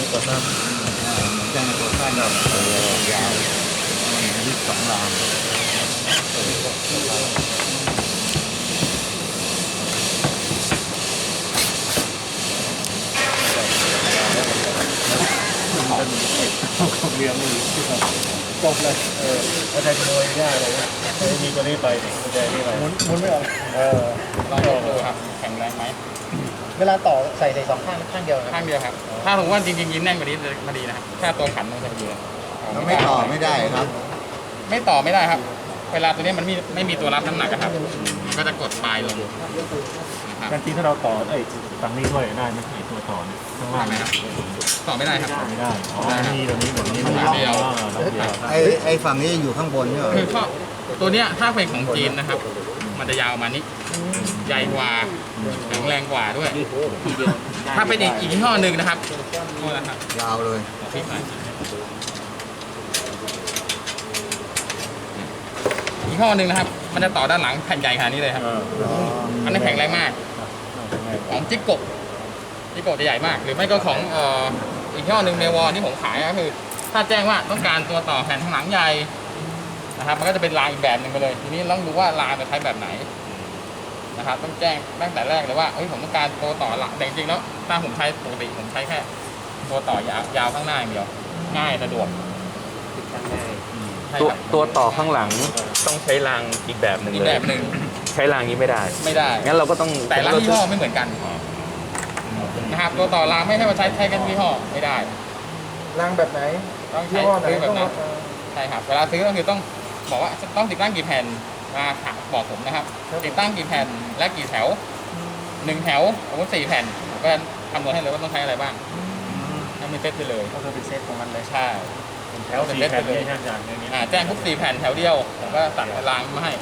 นี่ก่อสร้างเหมือนกันตัวสั้นแบบยาวยี่สองลางของเรียงมือจบเลยเออถ้าใช้ขโมยง่ายเลยนะไม่มีตัวนี้ไปดิไม่ได้นี่ไปหมุนหมุนไม่ออกเออลองดูครับแข็งแรงไหม เวลาต่อใส่ใส่สองข้างข้างเดียวนะข้างเดียวครับ ถ้าผมว่าจริงๆยิ้มแน่นกว่านี้เลยพอดีนะครับถ้าตัวขันมันจะดีเลยแล้วไม่ต่อไม่ได้ครับ ไม่ต่อไม่ได้ครับ เวลาตัวนี้มันไม่ไม่มีตัวรับน้ำหนักอะครับ ก็จะกดปลายลงนะครับการจริงถ้าเราต่อไอ้ฝั่งนี้ด้วยได้ไหมไอ้ตัวต่อเนี่ยข้างล่างทำไหมครับต่อไม่ได้ครับไม่ได้อ๋อมีตัวนี้แบบนี้มันเดียวอ๋อล็อกเดียวไอไอฝั่งนี้ยังอยู่ข้างบนใช่ไหมคือข้อตัวเนี้ยถ้าเป็นของจีนนะครับ มันจะยาวมานี้ ใหญ่กว่าแข็งแรงกว่าด้วย ถ้าเป็นอีกอีกยี่ห้อหนึ่งนะครับโทษนะครับยาวเลยขอพลิกหน่อยอีกห้อหนึ่งนะครับ มันจะต่อด้านหลังแผ่นใหญ่ขนาดนี้เลยครับเอออันนั้นแข็งแรงมาก ของจิกโกะจิกโกะจะใหญ่มาก หรือไม่ก็ของเอ่ออีกยี่ห้อหนึ่งเมวอที่ผมขายก็คือ ถ้าแจ้งว่าต้องการตัวต่อแผ่นข้างหลังใหญ่นะครับ มันก็จะเป็นลายอีกแบบหนึ่งไปเลย ทีนี้ต้องดูว่าลายจะใช้แบบไหน นะครับต้องแจ้งตั้งแต่แรกเลยว่าเฮ้ยผมต้องการตัวต่อหลังแต่จริงๆแล้วถ้าผมใช้ปกติผมใช้แค่ ตัวต่อยาวยาวข้างหน้าอย่างเดียว ง่ายสะดวกใช่ตัวครับตัวต่อข้างหลังต้องใช้รางอีกแบบหนึ่งอีกเลแบย บหนึ่งใช้รางนี้ไม่ได้ ไม่ได้ งั้นเราก็ต้องแต่ละยี่ห้อไม่เหมือนกันนะครับตัวต่อรางไม่ใช่ว่าใช้ใช้กันยี่ห้อไม่ได้รางแบบไหนต้องใช้ซื้อแบบนั้น ใช่ครับเวลาซื้อก็คือต้องบอกว่าต้องติดตั้งกี่แผ่น มาถามบอกผมนะครับติดตั้งกี่แผ่นและกี่แถวหนึ่งแถวสมมติสี่แผ่นผมก็คำนวณให้เลยว่าต้องใช้อะไรบ้างให้มันเซ็ตไปเลยก็คือเป็นเซตของมันเลยใช่แถวสี่แผ่นนี่ห้าจานเนี่ยอ่าแจ้งทุกสี่แผ่นแถวเดียวผมก็สั่งล้างมาให้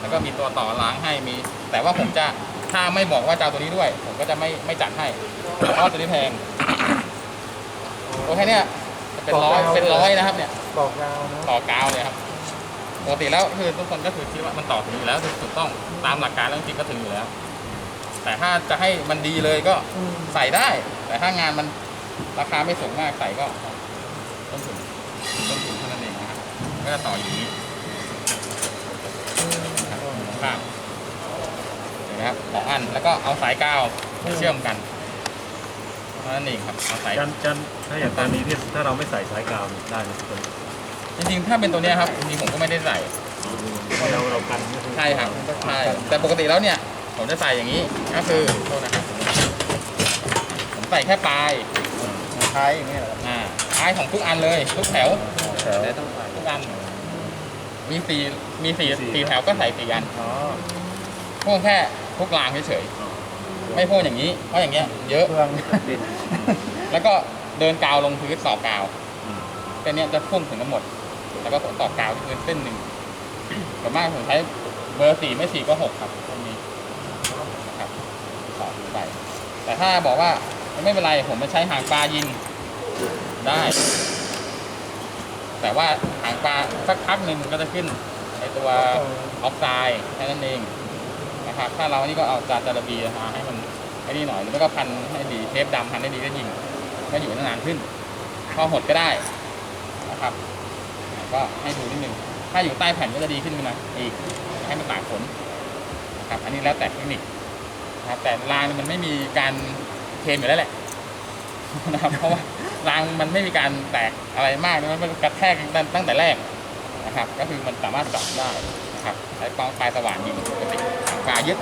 แล้วก็มีตัวต่อล้างให้มี แต่ว่าผมจะถ้าไม่บอกว่าจะเอาตัวนี้ด้วย ผมก็จะไม่ไม่จัดให้เพราะว่าตัวนี้แพงตัวแค่เนี้ยจะเป็นร้อยเป็นร้อยนะครับเนี่ยบอกยาวนะต่อกาวเลยครับ ปกติแล้วคือทุกคนก็คือคิดว่ามันต่อถึงอยู่แล้วถูกต้องตามหลักการแล้วจริงก็ถึงอยู่แล้ว แต่ถ้าจะให้มันดีเลยก็ใส่ได้ แต่ถ้างานมันราคาไม่สูงมากใส่ก็ต้นทุนต้นทุนเท่านั้นเองนะครับก็จะต่ออยู่นี้ครับข้างเห็นไหมครับสองอันแล้วก็เอาสายกาวเชื่อมกันเท่านั้นเองครับเอาสายจันจันถ้าอย่างตอนนี้ที่ถ้าเราไม่ใส่สายกาวได้ไหมตัว จริงๆ ถ้าเป็นตัวเนี้ยครับจริงๆผมก็ไม่ได้ใส่เราเรากันใช่ครับใช่แต่ปกติแล้วเนี่ยผมจะใส่อย่างนี้ก็คือโทษนะครับผมใส่แค่ปลายท้ายอย่างเงี้ยเหรออ่าปลายของทุกอันเลยทุกแถวแถวทุกอัน มีสี่มีสี่สี่แถวก็ใส่สี่อันอ๋อพ่วงแค่ทุกรางเฉยๆไม่พ่วงอย่างนี้เพราะอย่างเงี้ยเยอะ เครื่องแล้วก็เดินกาวลงพื้นต่อกาวแต่เนี้ยจะพุ่งถึงทั้งหมด แล้วก็ผลต่อกาวที่พื้นเส้นหนึ่งส่วนมากผมใช้เบอร์สี่ไม่สี่ก็หกครับตรงนี้ครับต่อไป แต่ถ้าบอกว่าไม่เป็นไรผมมาใช้หางปลายิงได้ แต่ว่าหางปลาสักพักหนึ่งมันก็จะขึ้นในตัวออกไซด์แค่นั้นเองนะครับถ้าเรานี่ก็เอาจานจาระบีมาให้มันให้ดีหน่อยหรือไม่ก็พันให้ดีเทปดำพันให้ดีก็ยิงก็อยู่นานขึ้นพอหดก็ได้นะครับ ก็ให้ดูนิดนึง ถ้าอยู่ใต้แผ่นก็จะดีขึ้นมาอีกให้มันตากฝนนะครับ อันนี้แล้วแต่เทคนิคนะครับแต่รางเนี่ยมันไม่มีการเทมอยู่แล้วแหละนะครับเพราะว่ารางมันไม่มีการแตกอะไรมากมันกระแทกตั้งตั้งแต่แรกนะครับ ก็คือมันสามารถจับได้นะครับใช้ปองปลายสว่านยิงปกติปลายึด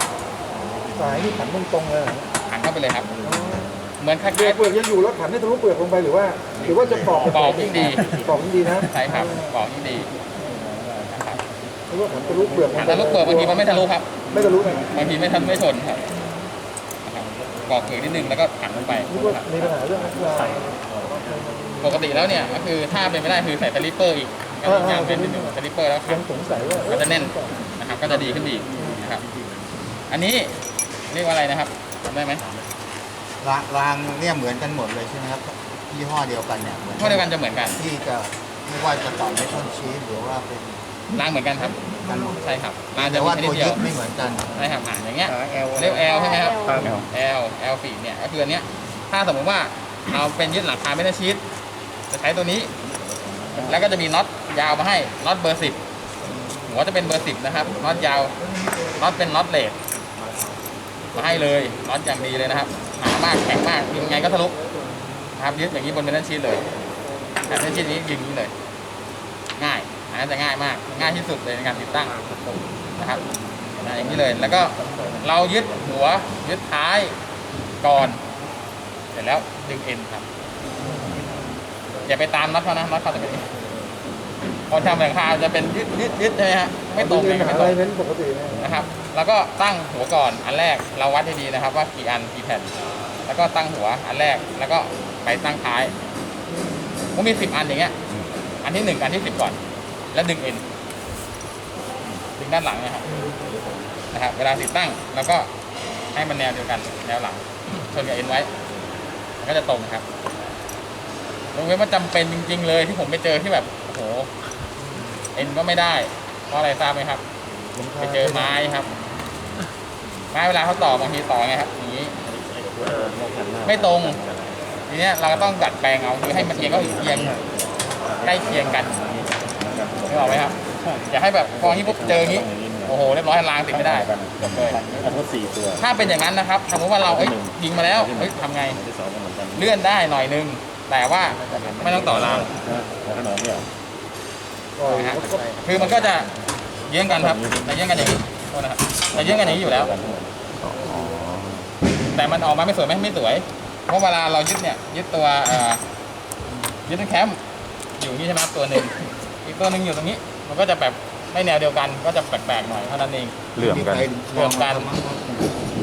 สายที่ขันตรงๆเลยเหรอหันเข้าไปเลยครับ เหมือนคล้าเปลือยกเปลือกยังอยู่แล้วขันให้ทะลุเปลือกลงไปหรือว่า หรือว่าจะปอกปอกยิ่งดีปอกยิ่งดีนะๆใช่ครับบอกยิ่งดีนะครับหรือว่าขันทะลุเปลือกลงหันไปทะลุเปิดบางทีมันไม่ทะลุครับ ไม่ทะลุนะบางทีไม่ทำไม่ชนครับนะครับกรอกถือนิดนึงแล้วก็หันลงไปนึกว่ามีปัญหาเรื่องใส่ปกติแล้วเนี่ยก็คือถ้าเป็นไม่ได้คือใส่สลิปเปอร์อีกก็มีการเป็นนิดนึงสลิปเปอร์แล้วขัยันงสงสัยว่าก็จะแน่นนะครับก็จะดีขึ้นอีกนะครับ อันนี้เรียกว่าอะไรนะครับจำได้ไหม รางรางเนี่ยเหมือนกันหมดเลยใช่ไหมครับยี่ห้อเดียวกันเนี่ยเหมือนข้อเดียวกันจะเหมือนกันที่จะไม่ว่าจะต่อไม่ต้นชีสหรือว่าเป็นรางเหมือนกันครับกันหมดใช่ครับรางจะแต่มีว่าชนิตัดวเดียยึวดไม่เหมือนกันใช่ครับอ่านอย่างเงี้ย L เรียก L ใช่ไหมครับ ครับ L L ฟีดเนี่ยก็คืออันเนี้ย ถ้าสมมติว่าเราเป็นยึดหลังคาไม่ได้ชีตจะใช้ตัวนี้ แล้วก็จะมีน็อตยาวมาให้ น็อตเบอร์สิบหัวจะเป็นเบอร์สิบนะครับ น็อตยาว น็อตเป็นน็อตเลดมาให้เลย น็อตอย่างดีเลยนะครับห นามากแข็งมากยิงไงก็ทะลุนะครับยึดอย่างนี้บนเบนชีตเลยแผ่นเบนชีตนี้ยิงนี้เลย ง่ายอันนั้นจะง่ายมากง่ายที่สุดเลยในการติดตั้งนะครับอย่างนี้เลยแล้วก็เรายึดหัวยึดท้ายก่อนเสร็จแล้วดึงเอ็นครับอย่าไปตามน็อตเขานะน็อตเขาจะเป็น คนทำหลังคาจะเป็นยึดยึดยึดใช่ไหมฮะไม่ตรงเลยไม่ตรงเป็นปกตินะนะครับ แล้วก็ตั้งหัวก่อนอันแรกเราวัดให้ดีนะครับ ว่ากี่อันกี่แผ่น แล้วก็ตั้งหัวอันแรกแล้วก็ไปตั้งท้ายผมมีสิบอันอย่างเงี้ย อันที่หนึ่งอันที่สิบก่อน แล้วดึงเอ็นดึงด้านหลังนะครับนะครับ เวลาติดตั้งแล้วก็ให้มันแนวเดียวกันแนวหลังชนกับเอ็นไว้มันก็จะตรงครับยกเว้นว่าจำเป็นจริง ๆ เลยที่ผมไปเจอที่แบบโอ้โห เอ็นก็ไม่ได้ เพราะอะไรทราบไหมครับ ไปเจอไม้ครับ ไม้เวลาเขาต่อบางทีต่อไงครับอย่างนี้ ไม่ตรง ทีเนี้ยเราก็ต้องดัดแปลงเอาคือให้มันเอียงก็เอียงใกล้เคียงกันนึกออกไหมครับ อย่าให้แบบพอที่ปุ๊บเจออย่างนี้ โอ้โหเรียบร้อยรางติดไม่ได้จบเลยอันว่าสี่ตัวถ้าเป็นอย่างนั้นนะครับสมมติว่าเราเอ้ยยิงมาแล้วเฮ้ยทำไงอันที่สองก็เหมือนกันเลื่อนได้หน่อยนึง แต่ว่าไม่ต้องต่อรางขนมเนี่ย นะฮะคือมันก็จะเยื้องกันครับแต่เยื้องกันอย่างนี้โทษนะครับแต่เยื้องกันอย่างนี้อยู่แล้ว แต่มันออกมาไม่สวยไหมไม่สวย เพราะเวลาเรายึดเนี่ยยึดตัวเอ่อยึดแคมป์อยู่นี่ใช่ไหมครับตัวหนึ่งอีกตัวหนึ่งอยู่ตรงนี้ มันก็จะแบบไม่แนวเดียวกันก็จะแปลกๆหน่อยเท่านั้นเองเหลื่อมกัน รวมกัน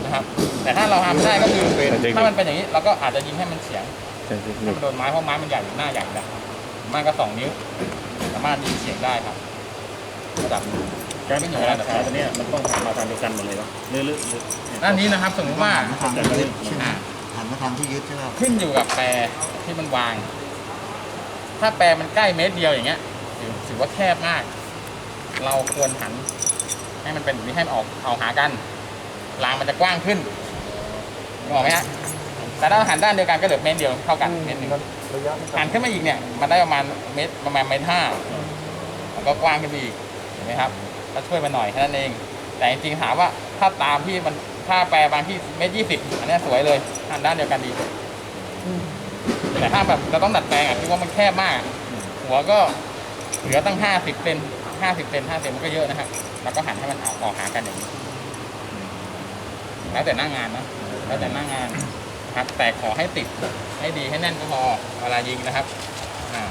นะครับ แต่ถ้าเราทำไม่ได้ก็คือถ้ามันเป็นอย่างนี้เราก็อาจจะยิงให้มันเฉียงใช่ใช่ให้มันโดนไม้เพราะไม้มันใหญ่หน้าใหญ่แบบมากก็สองนิ้ว สามารถยิงเฉียงได้ครับระดับนี้การที่หนูราคาตัวเนี้ยมันต้องมาทางเดียวกันหมดเลยวะหรือหรือหรือด้านนี้นะครับสมมติว่าทางที่ยึดใช่ไหมหันมาทางที่ยึดใช่ไหมครับขึ้นอยู่กับแปรที่มันวาง ถ้าแปรมันใกล้เมตรเดียวอย่างเงี้ยถือถือว่าแคบมาก เราควรหัน ให้มันเป็นแบบนี้ให้มันออกเอาหากันรางมันจะกว้างขึ้นนึกออกไหมฮะแต่ถ้าหันด้านเดียวกันก็เหลือเมตรเดียวเท่ากันเมตรหนึ่งระยะมัน หันขึ้นมาอีกเนี่ยมันได้ประมาณเมตรประมาณเมตรห้ามันก็กว้างขึ้นไปอีกเห็นไหมครับก็ช่วยมาหน่อยแค่นั้นเอง แต่จริงๆถามว่าถ้าตามที่มันถ้าแปลบางที่เมตรยี่สิบอันเนี้ยสวยเลยหันด้านเดียวกันดีแต่ถ้าแบบเราต้องดัดแปลงอะคือว่ามันแคบมาก หัวก็เหลือตั้งห้าสิบเซนห้าสิบเซนห้าเซนมันก็เยอะนะครับเราก็หันให้มันเอาออกหากันอย่างนี้แล้วแต่หน้างานนะแล้วแต่หน้างานนะครับแต่ขอให้ติด ให้ดีให้แน่นก็พอเวลายิงนะครับอ่า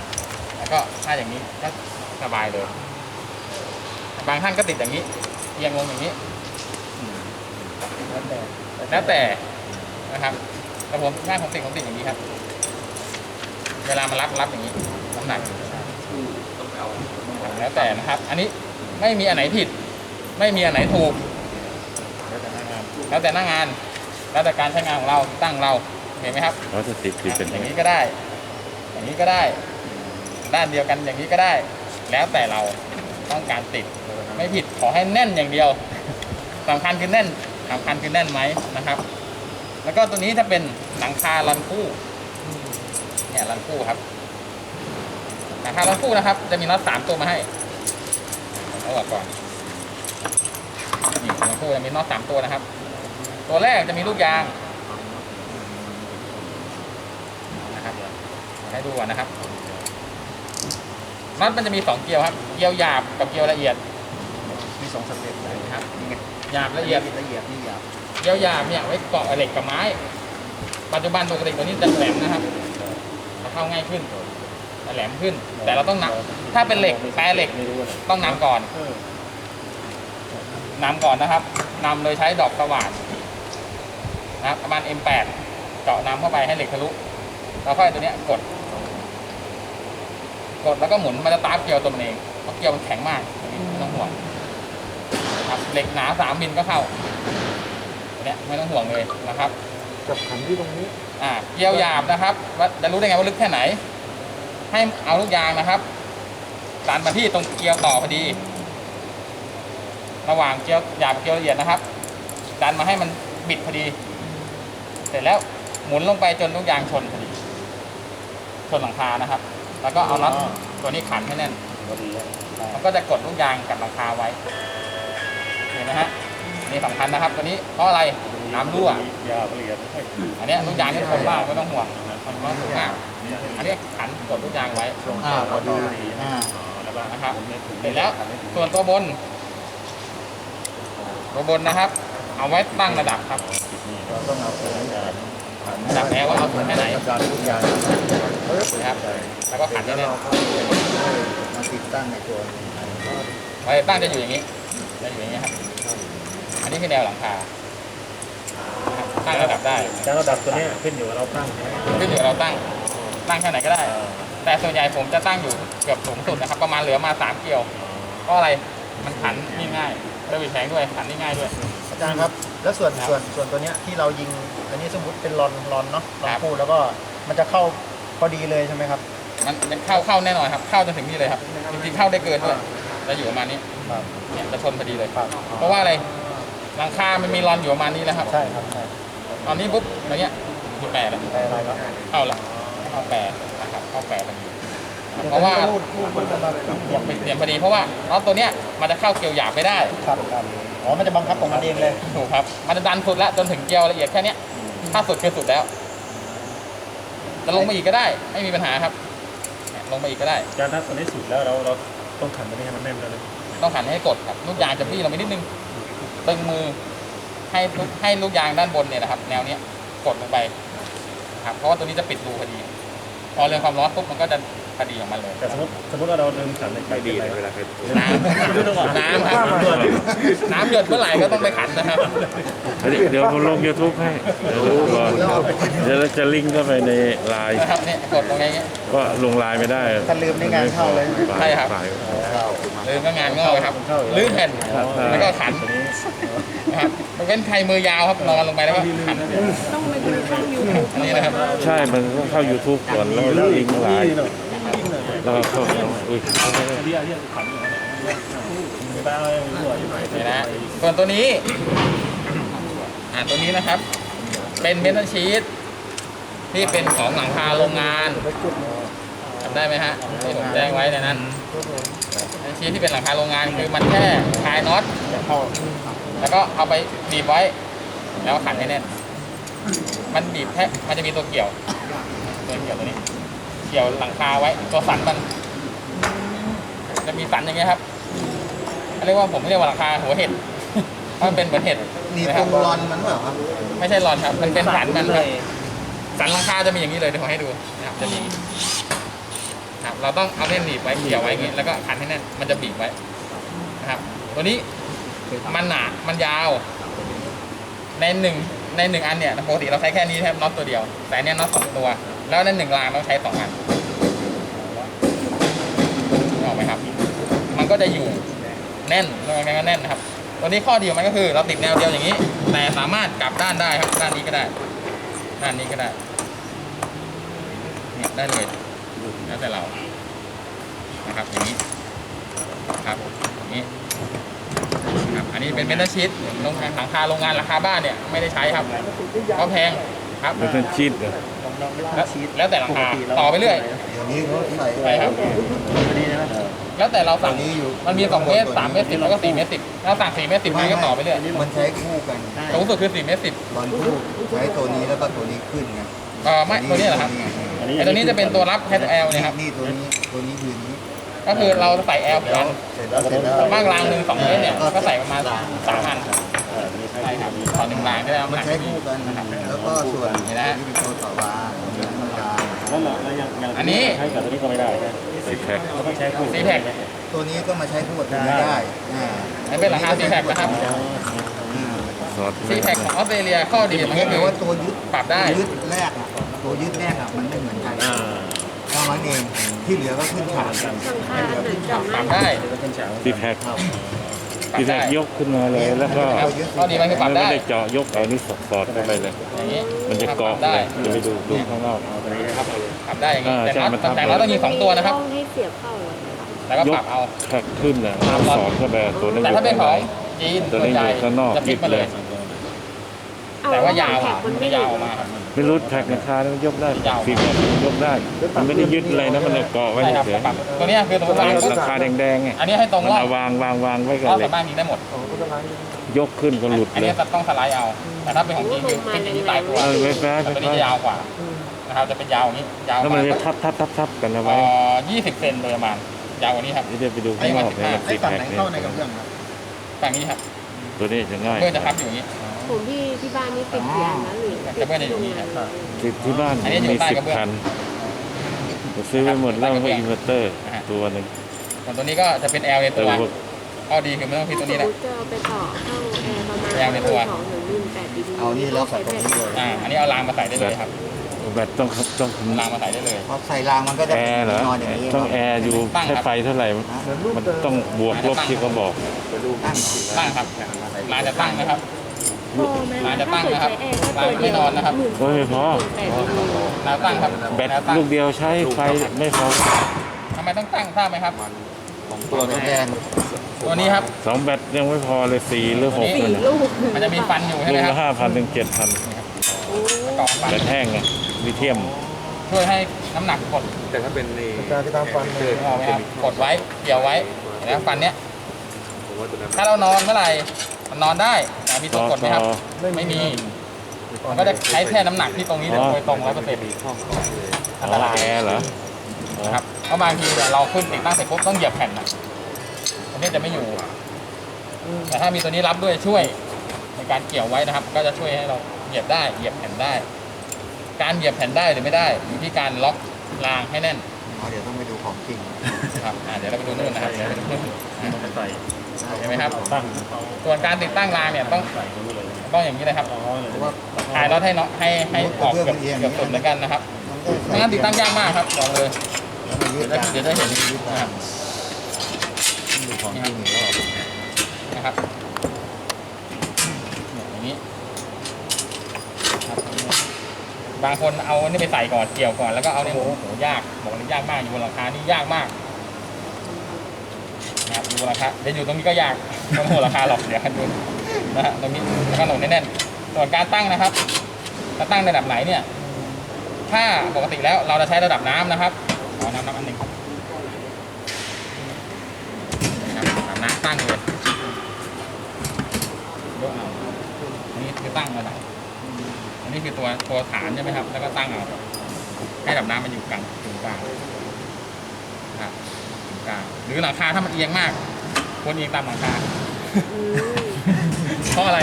แล้วก็ถ้าอย่างนี้ก็สบายเลย บางท่านก็ติดอย่างนี้เอียงลงอย่างนี้แล้วแต่แล้วแต่นะครับแต่ผมง่ายผมติดผมติดอย่างนี้ครับ เวลามารับรับอย่างนี้น้ำหนักแล้วแต่นะครับ อันนี้ไม่มีอันไหนผิด ไม่มีอันไหนถูกแล้วแต่หน้างาน แล้วแต่หน้างานแล้วแต่การใช้งานของเราตั้งเรา เห็นไหมครับแล้วจะติดคือเป็นอย่างนี้ก็ได้ อย่างนี้ก็ได้ ด้านเดียวกันอย่างนี้ก็ได้ แล้วแต่เราต้องการติด ไม่ผิดขอให้แน่นอย่างเดียวสำคัญคือแน่นสำคัญคือแน่นไหมนะครับ แล้วก็ตัวนี้ถ้าเป็นหลังคาลันคู่ เนี่ยลันคู่ครับหลังคาลันคู่นะครับ จะมีน็อตสามตัวมาให้เอาออกก่อนนี่ลันคู่จะมีน็อตสามตัวนะครับ ตัวแรกจะมีลูกยางนะครับ ให้ดูก่อนนะครับน็อตมันจะมีสองเกลียวครับ เกลียวหยาบกับเกลียวละเอียด มีสองสเต็ปเลยนะครับหยาบละเอียด ละเอียดนี่หยาบเกลียวหยาบเนี่ยไว้เกาะเหล็กกับไม้ ปัจจุบันปกติตัวนี้จะแหลมนะครับมันเข้าง่ายขึ้นจะแหลมขึ้น แต่เราต้องนับถ้าเป็นเหล็กแปรเหล็กไม่รู้ว่าต้องนำก่อนเออนำก่อนนะครับนำโดยใช้ดอกสว่านนะครับประมาณ M8 เจาะน้ำเข้าไปให้เหล็กทะลุ แล้วค่อยตัวเนี้ยกด กดแล้วก็หมุนมันจะตามเกลียวตัวมันเองเพราะเกลียวมันแข็งมากไม่ต้องห่วงนะครับเหล็กหนาสามมิลก็เข้าอันเนี้ยไม่ต้องห่วงเลยนะครับจับขันที่ตรงนี้อ่าเกลียวหยาบนะครับว่าจะรู้ได้ไงว่าลึกแค่ไหน ให้เอาลูกยางนะครับดันมาที่ตรงเกลียวต่อพอดี ระหว่างเกลียวหยาบกับเกลียวละเอียดนะครับดันมาให้มันบิดพอดี เสร็จแล้วหมุนลงไปจนลูกยางชนพอดีชนหลังคานะครับ แล้วก็เอาน็อตตัวนี้ขันให้แน่น พอดีครับมันก็จะกดลูกยางกับหลังคาไว้ เห็นไหมฮะ นี่สำคัญนะครับตัวนี้เพราะอะไรน้ำรั่ว ยาวละเอียดให้อันเนี้ยลูกยางที่ทนมากไม่ต้องห่วงมันก็สูงมากอันนี้ขันกดลูกยางไว้อ่าพอดีอ่านะครับเสร็จแล้ว ส่วนตัวบน ตัวบนนะครับ เอาไว้ตั้งระดับครับเราต้องเอาไป ให้การระดับแอร์ว่าเอาถึงแค่ไหนการทุกอย่างนะครับแล้วก็ขันแล้วให้แน่นเราก็มาติดตั้งในตัวนี้ไว้ตั้งจะอยู่อย่างนี้จะอยู่อย่างนี้ครับ อันนี้คือแนวหลังคานะครับตั้งระดับได้การระดับตัวเนี้ยขึ้นอยู่กับเราตั้งใช่ไหมขึ้นอยู่กับเราตั้ง ตั้งแค่ไหนก็ได้ แต่ส่วนใหญ่ผมจะตั้งอยู่เกือบสูงสุดนะครับ ประมาณเหลือมาสามเกลียวเพราะอะไร มันขันนี่ง่ายเระบิดแข็งด้วยขันนี่ง่ายด้วย อาจารย์ครับ แล้วส่วนครับส่วนส่วนตัวเนี้ยที่เรายิง อันนี้สมมติเป็นรอนรอนเนาะรอคนรับพูดแล้วก็มันจะเข้าพอดีเลยใช่ไหมครับ มันมันเข้าเข้าแน่นอนครับ เข้าจนถึงนี่เลยครับ จริงๆเข้าได้เกินด้วยจะอยู่ประมาณนี้ครับเนี่ยจะชนพอดีเลย ครับ เพราะว่าอะไรหลังคามันมีรอนอยู่ประมาณนี้แล้วครับ ใช่ครับใช่ตอนนี้ปุ๊บอย่างเงี้ยมีแปดแล้วแต่อะไรครับเข้าละเข้าแปดนะครับเข้าแปดพอดีเพราะว่าพูดพูดพูดกันมาเตรียมเตรียมพอดีเพราะว่าน็อตตัวเนี้ยมันจะเข้าเกลียวหยาบไม่ได้ ครับครับ อ๋อมันจะบังคับของมันเองเลย ถูกครับ มันจะดันสุดแล้วจนถึงเกลียวละเอียดแค่เนี้ย ถ้าสุดคือสุดแล้ว จะลงมาอีกก็ได้ ไม่มีปัญหาครับเนี่ยลงมาอีกก็ได้ การถ้าตัวนี้สุดแล้วเราเราต้องขันตัวนี้ให้มันแน่นเลยต้องหันให้กดครับ ลูกยางจะบี้ลงไปนิดนึง ตึงมือ ให้ลูกให้ลูกยางด้านบนเนี่ยนะครับ แนวเนี้ยกดลงไป ครับ เพราะว่าตัวนี้จะปิดรูพอดี พอเรื่องความร้อนปุ๊บมันก็จะ พอดีของมันเลย แต่สมมติสมมติว่าเราลืมขันในไม่ดีไปนะเวลาใครน้ำน้ำครับน้ำหยดเมื่อไหร่ก็ต้องไปขันนะครับ เดี๋ยวผมลง YouTube ให้เดี๋ยวดูก่อนเดี๋ยวเราจะลิงก์เข้าไปในไลน์นะครับเนี่ยกดตรงนี้ก็ลงไลน์ไม่ได้ถ้าลืมในงานเข้าเลยใช่ครับฝ่ายลืมก็งานงอกครับลื้อแผ่นแล้วก็ขันตัวนี้นะครับมันเป็นใครมือยาวครับนอนลงไปแล้วก็ขันต้องไปดูช่องยูทูบอันนี้นะครับ ใช่มันต้องเข้า YouTube ก่อนแล้วลิงก์ไลน์ เนาะยิ่งเลยแล้วก็เข้าอุ้ยอันนี้อันนี้ขันอยู่นะไม่ได้รั่วอยู่ไหนนี่นะส่วนตัวนี้ อ่าตัวนี้นะครับ เป็นเมทัลชีตที่เป็นของหลังคาโรงงานจำได้ไหมฮะที่ผมแจ้งไว้ในนั้นเมทัลชีตที่เป็นหลังคาโรงงานคือมันแค่คลายน็อตแล้วก็เอาไปบีบไว้ แล้วขันให้แน่นมันบีบแค่มันจะมีตัวเกี่ยวตัวเกี่ยวตัวนี้ เกี่ยวหลังคาไว้ตัวสันมัน จะมีสันอย่างเงี้ยครับเรียกว่าผมเรียกว่าหลังคาหัวเห็ดเพราะมันเป็นเหมือนเห็ดนี่นะตครรับงรอนมันเปล่าครับไม่ใช่รอนครับ มันเป็นสันมันครับ สันหลังคาจะมีอย่างนี้เลยเดี๋ยวผมให้ดูนะครับจะมีครับเราต้องเอาเน่นหนีบไว้เกี่ยวไว้อย่างนี้แล้วก็ขันให้แน่นมันจะบีบไว้นะครับ ตัวนี้มันหนามันยาวในหนึ่งในหนึ่งอันเนี่ยปกติเราใช้แค่นี้แทบน็อตตัวเดียว แต่อันเนี้ยน็อตสองตัว แล้วในหนึ่งรางเราใช้สองอันออกไหมครับ มันก็จะอยู่แน่นแล้วมันก็แน่นนะครับตัวนี้ข้อดีของมันก็คือเราติดแนวเดียวอย่างนี้ แต่สามารถกลับด้านได้ครับ ด้านนี้ก็ได้ ด้านนี้ก็ได้เนี่ยได้เลยแล้วแต่เรานะครับอย่างนี้ครับอย่างนี้ครับอันนี้เป็นเมทัลชีตโรงงานหลังคาโรงงานราคาบ้านเนี่ยไม่ได้ใช้ครับเพราะแพงครับมันเป็นชีตเหรอ แล้วแล้วแต่ราคาต่อไปเรื่อย เดี๋ยวนี้เขาใส่ใช่ครับแล้วแต่เราสั่งตัวนี้อยู่มันมี2เมตร3เมตร10แล้วก็4เมตร10ถ้าสั่ง4เมตร10มันก็ต่อไปเรื่อยมันใช้คู่กันสูงสุดคือ4เมตร10รอนคู่ใช้ตัวนี้แล้วก็ตัวนี้ขึ้นไงเอ่อไม่ตัวนี้เหรอครับอันนี้ไอ้ตัวนี้จะเป็นตัวรับแคทแอลเนี่ยครับนี่ตัวนี้ตัวนี้ยืนนี้ ก็คือเราใส่แอลกี่อันเสร็จแล้วเสร็จแล้วมากรางหนึ่งสองเมตรเนี่ยก็ใส่ประมาณสามอันเออมีใช้ใช่ครับต่อหนึ่งรางก็ได้มันน้ำหนักใช้คู่กันแล้วก็ส่วนนี่นะฮะที่เป็นตัวต่อวาตัวนี้ธรรมดาแล้วเราแล้วยังยังอันนี้ใช้กับตัวนี้ก็ไม่ได้ใช่ไหมสิแพ็คเราต้องใช้คู่ซีแพ็คตัวนี้ก็มาใช้คู่กับตัวนี้ได้อ่าอันเป็นราคาซีแพ็คนะครับอ่าซอสซีแพ็คของออสเตรเลียข้อดีมันก็แต่คือว่าตัวยึดปรับได้ตัวยึดแรกอะตัวยึดแรกอะมันไม่เหมือนกัน เท่านั้นเองที่เหลือก็ขึ้นฉากสังขารหรือจำปรับได้ได้ซีแพ็คครับปรับซีแพ็ได้คยกขึ้นมาเลยแล้วก็ครับข้อดีมันคือปรับไม่ได้ได้เจาะยกเอานี่สอดเข้าไปเลยอย่างนี้มันจะปเกาะรับเลได้ยเดี๋ยวไปดูดูข้างนอกปรับได้อย่างนี้อ่าแต่ใช่น็อตมันทำแต่น็อตต้องมีสองตัวนะครับต้องให้เสียบเข้าเลยแล้วก็ปรับเอาแพ็คขึ้นนะสอดเข้าไปตัวนั้นแต่อยู่ถ้าเป็นข้างขในองจีนตัวส่วนนี้ใหญ่อยู่ข้างนอกจะพลิกมาเลยยึดเลย แต่ว่ายาวแท็กมันไม่ไม่ยาวออกมาครับเไม่รู้แท็กราคาแล้วยกได้ฟิล์มยกได้ มันไม่ได้ยึดอะไรนะมันเอาเกาะไว้ใช่ครับเฉยปรับตัวเนี้ยคือสมมติวางปุ๊บราคาแดงๆไงอันนี้ให้ตรงมันรอบเอาวางวางวางไว้กันก็เลย สามารถยิงได้หมด ยกขึ้นก็หลุดอันเลนี้ยจะต้องสไลด์เอา แต่ถ้าเป็นของจริงคือเป็นอย่างนี้ตายตัวเออไฟฟ้าแต่ไฟตัวนี้ฟ้าจะยาวกว่านะครับจะเป็นยาวอย่างนี้ยาวแล้วปมันระจะมาณทับทับทับทับกันเอาเอ่ไว้อ20เซนโดยประมาณยาวกว่านี้ครับเดี๋ยวไปดูข้างนอกเนี่ยไอ้สีฝั่งแท็กไหนเนี่ยเข้าในกระเบื้องครับฝั่งนี้ครับตัวนี้จะง่าย เพื่อจะพับอยู่อย่างนี้ ผมพี่ที่บ้านนี่ติดเสียงนะหรือแต่เพื่อนจะอยู่นี่ครับ ติดที่บ้านอันนี้อยู่มีใต้สิบกระเบื้องคันผมซื้อไปหมดแล้วก็อินเวอร์เตอร์นะฮะตัวหนึ่งส่วนตัวนี้ก็จะเป็น L ในแต่ตัวว่าข้อดีคือไม่ต้องพิดตัวนี้แหละ จะเอาไปต่อเข้าแอร์ประมาณแอร์ในตัว สองหนึ่งหมื่นแปดดีเอานี่แล้วใส่ตรงนี้เลยอ่าอันนี้เอารางมาใส่ได้เลยครับแบตต้องต้องรางมาใส่ได้เลย พอใส่รางมันก็จะแอร์เหรอนอนอย่างนี้ต้องแอร์อยู่ตั้งครับ ใช้ไฟเท่าไหร่ มันต้องบวกลบที่เขาบอก ตั้งตั้งครับรางจะตั้งนะครับพอไหมร้านจะตั้งนะครับถ้าเกิดใช้แอร์ก็ตัวเดียวร้านไม่นอนนะครับโอ้ยไม่พอแปดดีดีแนวตั้งครับแบตนวตั้งลูกเดียวใช้ไฟไม่พอทำไมต้องตั้งทราบไหมครับตัวแดงตัวนี้ครับสองแบตยังไม่พอเลยสี่หรือหกนี่เลยนะลูกมันจะมีฟันอยู่ใช่ลูไหมกครัละบห้าพันถึงเจ็ดพันโอ้กรองฟันแบตแห้งไงลิเทียม ช่วยให้น้ำหนักกด แต่ถ้าเป็นในการที่ตามฟันเกิดออกไหมครับกดไว้เกี่ยวไว้เห็นไหมฟันเนี้ยผมว่าตัวนั้นถ้าเรานอนเมื่อไหร่มันนอนได้แต่ มีตัวกดไหมครับต่อไม่มีมันก็จะใช้แค่น้ำหนักที่ตรงนี้โดยตรงร้อยเปอร์เซ็นต์ห้องก่อนเลยอันตรายแอร์เหรอนะครับเพราะบางทีเนี่ยเราขึ้นติดตั้งเสร็จปุ๊บต้องเหยียบแผ่นนะอันนี้จะไม่อยู่ แต่ถ้ามีตัวนี้รับด้วยช่วยในการเกี่ยวไว้นะครับ ก็จะช่วยให้เราเหยียบได้เหยียบแผ่นได้ การเหยียบแผ่นได้หรือไม่ได้อยู่ที่การล็อกรางให้แน่นอ๋อเดี๋ยวต้องไปดูของจริงนะครับอ่าเดี๋ยวเราไปดูนู่นนะครับเดี๋ยวเราไปดูนู่นอ่าใส่ เห็นไหมครับตั้งเขาส่วนการติดตั้งรางเนี่ยต้องใส่รู้เลยต้องอย่างนี้เลยครับอ๋อเลยเพราะว่าถ่ายน็อตให้เนาะให้ให้ออกเกือบเกือบสุดเหมือนกันนะครับมันก็ไม่งั้นติดตั้งยากมากครับบอกเลยมันยึดเดี๋ยวจะเดี๋ยวจะเห็นนะครับดูของจริงอีกรอบนะครับอย่างนี้ครับบางคนเอาอันนี่ไปใส่ก่อนเกี่ยวก่อนแล้วก็เอาเนี่ยโอ้โหยากบอกเลยยากมากอยู่บนหลังคานี่ยากมาก นะครับอยู่บนหลังคาเดี๋ยวอยู่ตรงนี้ก็ยากต้องบนหลังคาหรอกเดี๋ยวคันดูนะฮะตรงนี้แล้วก็หนุนแน่นๆส่วนการตั้งนะครับจะตั้งระดับไหนเนี่ย ถ้าปกติแล้วเราจะใช้ระดับน้ำนะครับเอาน้ำน้ำอันหนึ่งครับนะครับระดับน้ำตั้งเลยยกเอาอันนี้คือตั้งระดับอันนี้คือตัวตัวฐานใช่ไหมครับ แล้วก็ตั้งเอาให้ระดับน้ำมันอยู่กลางตรงกลางนะครับ ตรงกลางหรือหลังคาถ้ามันเอียงมากควรเอียงตามหลังคาอืมเพราะอะไร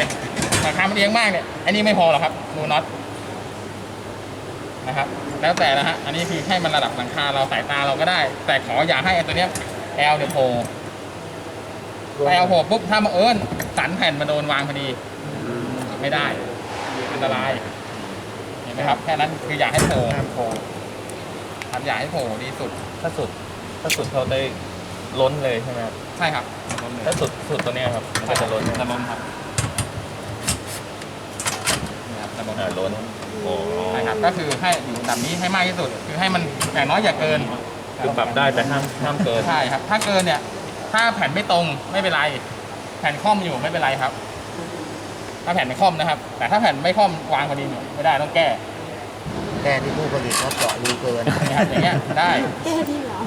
หลังคามันเอียงมากเนี่ยอันนี้ไม่พอหรอกครับรูน็อตนะครับ แล้วแต่นะฮะอันนี้คือให้มันระดับหลังคาเราสายตาเราก็ได้ แต่ขออย่าให้ไอ้ตัวเนี้ยแอลเนี่ยโผล่แอลโผล่ปุ๊บถ้ามาเอิญสันแผ่นมาโดนวางพอดีไม่ได้อันตรายเห็นไหมครับ แค่นั้นคืออย่าให้โผล่โผล่ครับอย่าให้โผล่ดีสุดถ้าสุด ถ้าสุดเขาได้ล้นเลยใช่ไหมครับใช่ครับล้นเลยถ้าสุดสุดตัวเนี้ยครับมันก็จะล้นจะล้นครับนี่ครับจะล้นอ่าล้นโอ้ใช่ครับ ก็คือให้อยู่ระดับนี้ให้มากที่สุด คือให้มันอย่างน้อยอย่าเกิน คือปรับได้แต่ห้ามห้ามเกินใช่ครับ ถ้าเกินเนี่ย ถ้าแผ่นไม่ตรงไม่เป็นไร แผ่นค่อมอยู่ไม่เป็นไรครับ ถ้าแผ่นไม่ค่อมนะครับ แต่ถ้าแผ่นไม่ค่อมวางพอดีเนี่ยไม่ได้ต้องแก้ แก้ที่ผู้ผลิตเขาเจาะรูเกินนะครับอย่างเงี้ยได้แก้ที่เรา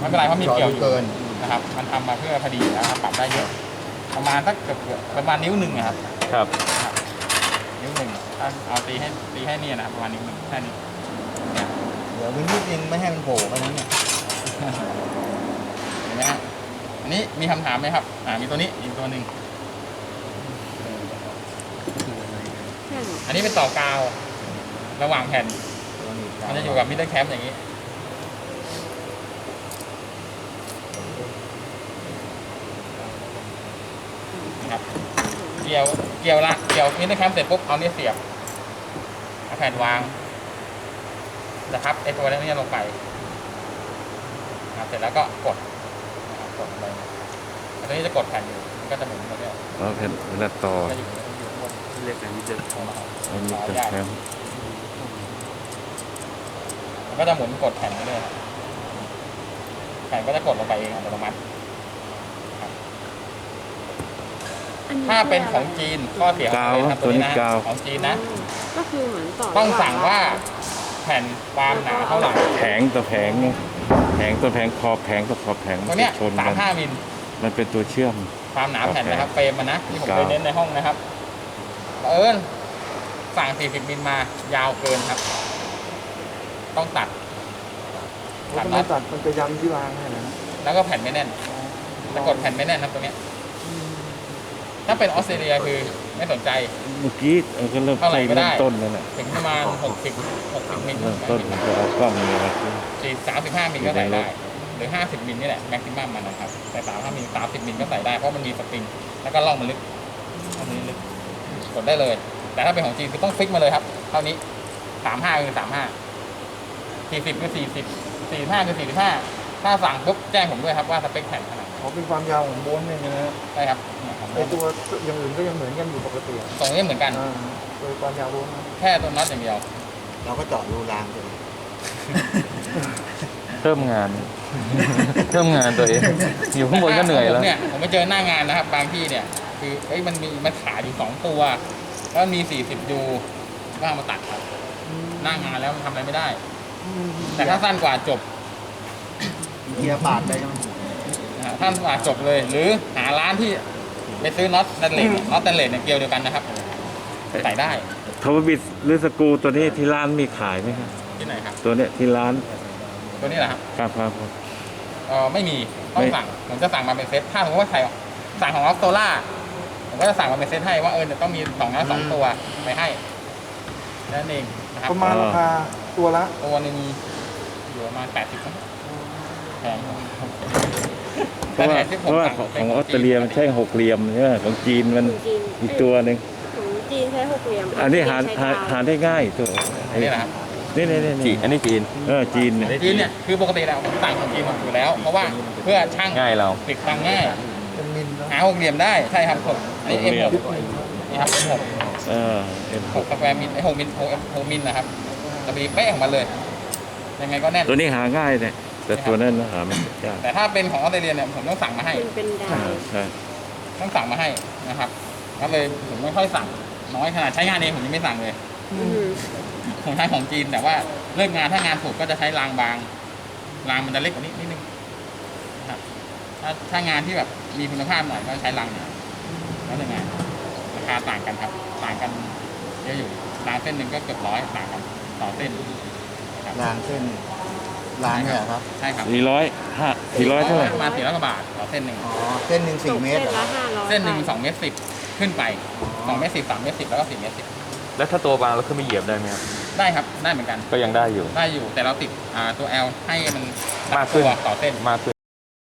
ไม่เป็นไรเพราะมีเจาะเกี่ยวรูอยู่เกินนะครับ มันทำมาเพื่อพอดีแล้วครับปรับได้เยอะประมาณสักเกือบเกือบประมาณนิ้วหนึ่งอะครับ ครับ นิ้วหนึ่งถ้าเอาตีให้ตีให้เนี่ยนะครับประมาณนิ้วหนึ่งแค่นี้เนี่ยเดี๋ยววินิดนึงไม่ให้มันโผล่แค่นั้นเนี่ยเห็นไหมฮะอันนี้มีคำถามไหมครับ อ่ามีตัวนี้อีกตัวหนึ่งแค่หรออันนี้เป็นต่อกาว ระหว่างแผ่น มันจะอยู่กับมิดเดิลแคมป์อย่างนี้ นะครับ เกี่ยว เกี่ยวละ เกี่ยวมิดเดิลแคมป์เสร็จปุ๊บ เอานี่เสียบ เอาแผ่นวาง นะครับไอตัวนี้ลงไปนะครับเสร็จแล้วก็กดนะครับกดไปอันนี้จะกดแผ่นอยู่มันก็จะหมุนมาเรื่อยแล้วแผ่นเวลาต่อก็อยู่อยู่ข้างบนเรียกกันมิดเดิลของเรา มันมีตะแคม มัน ก็จะหมุนกดแผ่นไปเรื่อยครับแผ่นก็จะกดลงไปเองอัตโนมัติอันอันนี้ถ้าเป็นของจีนข้อเสียของเลยครับกาวตัวนี้นะตัวนี้กาว ของจีนนะ ก็คือเหมือนต่อต้องสั่งว่าแผ่นความหนาเท่าไหร่แผงต่อแผงไงแผงต่อแผงขอบแผงต่อขอบแผงตัวเนี้ยชนสากัมนห้ามิล มันเป็นตัวเชื่อม ความหนาแผ่นนะครับเฟรมมันนะที่ผมกาวเคยเน้นในห้องนะครับบังเอิญสั่ง 40มิลมายาวเกินครับ ต้องตัด ตัดทำไมน็อต ตัดมันจะย้ำที่รางเนี่ยนะแล้วก็แผ่นไม่แน่นถ้ากดแผ่นไม่แน่นครับตรงเนี้ยถ้าเป็นออสเตรเลียคือไม่สนใจ เมื่อกี้เออก็เริ่มเท่าไหร่ใช้ก็ได้ เริ่มต้นแล้วแหละถึงประมาณ60 60มิลเริ่มต้นผมจะเอากล้องมาสี่สามสิบห้ามิลก็ใส่ได้ หรือห้าสิบมิลนี่แหละแม็กซิมัมมันนะครับ แต่สามห้ามิลสามสิบมิลก็ใส่ได้เพราะมันมีสปริง แล้วก็ล่องมันลึกอันนี้ลึกกดได้เลย แต่ถ้าเป็นของจีนคือต้องฟิกมาเลยครับ เท่านี้สามห้าคือสามห้า สี่สิบคือสี่สิบสี่ห้าคือสี่สิบห้าถ้าสั่งปุ๊บแจ้งผมด้วยครับว่าสเปคแผ่นเท่าไหร่เขาเป็นความยาวของโบนเนี่ยนะได้ครับเนี่ยของไอตัวอย่างอื่นก็ยังเหมือนกันอยู่ปกติอะตรงนี้เหมือนกันอ่าโดยความยาวโบนนะแค่ตัวน็อตอย่างเดียว เราก็เจาะรูรางตัวนี้เพิ่มงานเพิ่มงานตัวเองอยู่ข้างบนก็เหนื่อยแล้วผมเนี่ยผมไปเจอหน้างานนะครับ บางที่เนี่ย คือเอ้ยมันมีมันขายอยู่สองตัวแล้วมันมีสี่สิบยูก็เอามาตัดครับหน้างานแล้วมันทำอะไรไม่ได้ แต่ถ้าสั้นกว่าจบเกียร์ปาดไปมันนะฮะสั้นกว่าจบเลย หรือหาร้านที่ไปซื้อน็อตสแตนเลสน็อตสแตนเลสเนี่ยเกลียวเดียวกันนะครับใส่ได้ทวบิดหรือสกรูตัวนี้ที่ร้านมีขายไหมครับ ที่ไหนครับ ตัวเนี้ยที่ร้านตัวนี้แหละครับครับครับเออไม่มีต้องไม่ สั่งผมจะสั่งมาเป็นเซตถ้าสมมติว่าใครสั่งของออฟโซล่าผมก็จะสั่งมาเป็นเซตให้ว่าเออเดี๋ยวต้องมีสองน้อยสองตัวไปให้นั่นเองนะครับประมาณราคา ตัวละตัวหนึ่งอยู่ประมาณแปดสิบแพงอยู่เพราะว่าเพราะว่าของของออสเตรเลียมันใช่หกเหลี่ยมใช่ไหมของจีนมันของจีนอีกตัวหนึ่งของจีนใช้หกเหลี่ยม อันนี้หาใช้หาดาวหาได้ง่ายตัวอันนี้นะครับนี่นี่นี่จีอันนี้จีนเออจีนเนี่ยจีนเนี่ยคือปกติแล้วผมสั่งของจีนหมดอยู่แล้ว เพราะว่าเพื่อช่างง่ายเราติดตั้งง่ายเป็นมิลนะหาหกเหลี่ยมได้ใช่ครับผมอันนี้ M6 นี่ครับ M6 เออเอ็ม6สแควร์มิลไอ้6มิล6 6มิลนะครับ จะมีเป๊ะของมันเลย ยังไงก็แน่น ตัวนี้หาง่ายเนี่ยแต่ตัวนั้นหาไม่ยากแต่ถ้าเป็นของออสเตรเลียเนี่ยผมต้องสั่งมาให้ มันเป็นดาอ่าวใช่ต้องสั่งมาให้นะครับ ก็เลยผมไม่ค่อยสั่งน้อยขนาดใช้งานเองผมยังไม่สั่งเลย อืมผมใช้ของจีนแต่ว่าเลิกงานถ้างานถูกก็จะใช้รางบางรางมันจะเล็กกว่านี้นิดนึงนะครับถ้าถ้างานที่แบบมีคุณภาพหน่อยก็ใช้รางหนาแล้วแต่งานราคาต่างกันครับ ต่างกันเยอะอยู่รางเส้นหนึ่งก็เกือบร้อยต่างกัน ต่อเส้นครับรางเส้นรางเนี่ยเหรอครับ ใช่ครับสี่ร้อยห้าสี่ร้อยเท่าไหร่ประมาณสี่ร้อยกว่าบาทต่อเส้นหนึ่งอ๋อ เส้นหนึ่งตสี่กเมเส้ตรนเหรอละห้าร้อยเส้นหนึ่งสองเมตรสิบขึ้นไปสองเมตรสิบสามเมตรสิบแล้วก็สี่เมตรสิบแล้วถ้าตัวบางเราขึ้นไปเหยียบได้ไหมครับได้ครับได้เหมือนกันก็ยังได้อยู่ ได้อยู่แต่เราติดอ่าตัว L ให้มันมากขึ้น ตัวต่อเส้น มากขึ้น